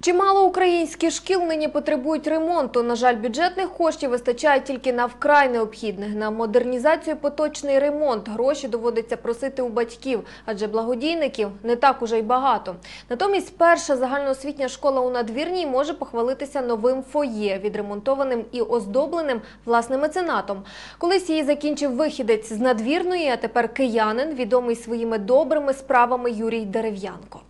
Чимало українських шкіл нині потребують ремонту. На жаль, бюджетних коштів вистачає тільки на вкрай необхідних. На модернізацію поточний ремонт гроші доводиться просити у батьків, адже благодійників не так уже й багато. Натомість перша загальноосвітня школа у надвірній може похвалитися новим фоє, відремонтованим і оздобленим власним меценатом. Колись її закінчив вихідець з надвірної, а тепер киянин, відомий своїми добрими справами Юрій Дерев'янко.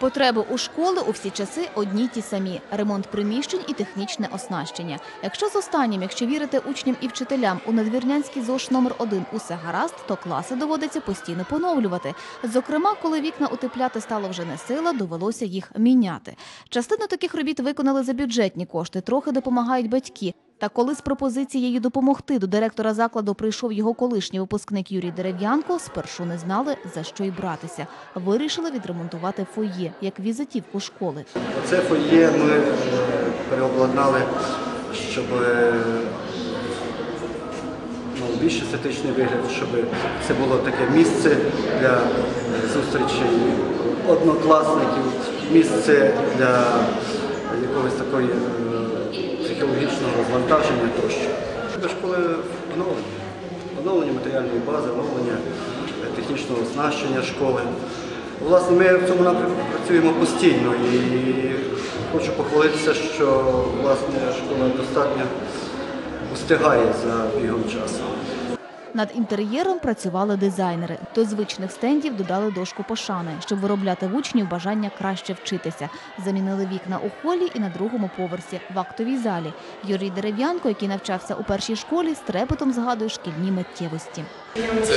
Потреби у школи у всі часи одні ті самі: ремонт приміщень і технічне оснащення. Якщо з останнім, якщо вірити учням і вчителям, у надвірнянській ЗОШ номер 1 усе гаразд, то класи доводиться постійно поновлювати. Зокрема, коли вікна утепляти стало вже не сила, довелося їх міняти. Частину таких робіт виконали за бюджетні кошти, трохи допомагають батьки. Та коли з пропозицією допомогти до директора закладу прийшов його колишній випускник Юрій Дерев'янко, спершу не знали, за що й братися. Вирішили відремонтувати фоє, як візитівку школи. Це фоє ми е, переобладнали, щоб е, мав більш естетичний вигляд, щоб це було таке місце для е, зустрічей однокласників, місце для якогось такої психологічного розвантаження тощо. До школи оновлення, оновлення матеріальної бази, оновлення е, технічного оснащення школи. Власне, ми в цьому напрямку працюємо постійно і хочу похвалитися, що власне школа достатньо устигає за бігом часу. Над інтер'єром працювали дизайнери. До звичних стендів додали дошку пошани, щоб виробляти в учнів бажання краще вчитися. Замінили вікна у холі і на другому поверсі в актовій залі. Юрій Дерев'янко, який навчався у першій школі, з трепетом згадує шкільні миттєвості. Це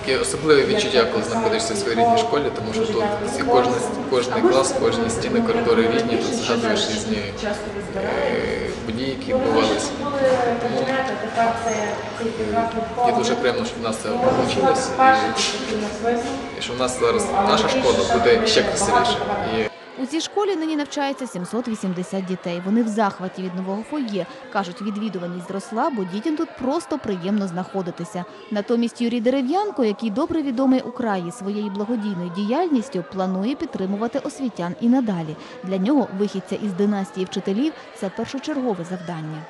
таке особливе відчуття, коли знаходишся в своїй рідній школі, тому що тут всі кожен, кожний клас, кожні стіни, коридори рідні, тут згадуєш різні е, події, які відбувалися. Тому є дуже приємно, що в нас це вийшло, і, і що в нас зараз наша школа буде ще красивіше. У цій школі нині навчається 780 дітей. Вони в захваті від нового фоє. Кажуть, відвідуваність зросла, бо дітям тут просто приємно знаходитися. Натомість Юрій Дерев'янко, який добре відомий у краї своєю благодійною діяльністю, планує підтримувати освітян і надалі. Для нього вихідця із династії вчителів це першочергове завдання.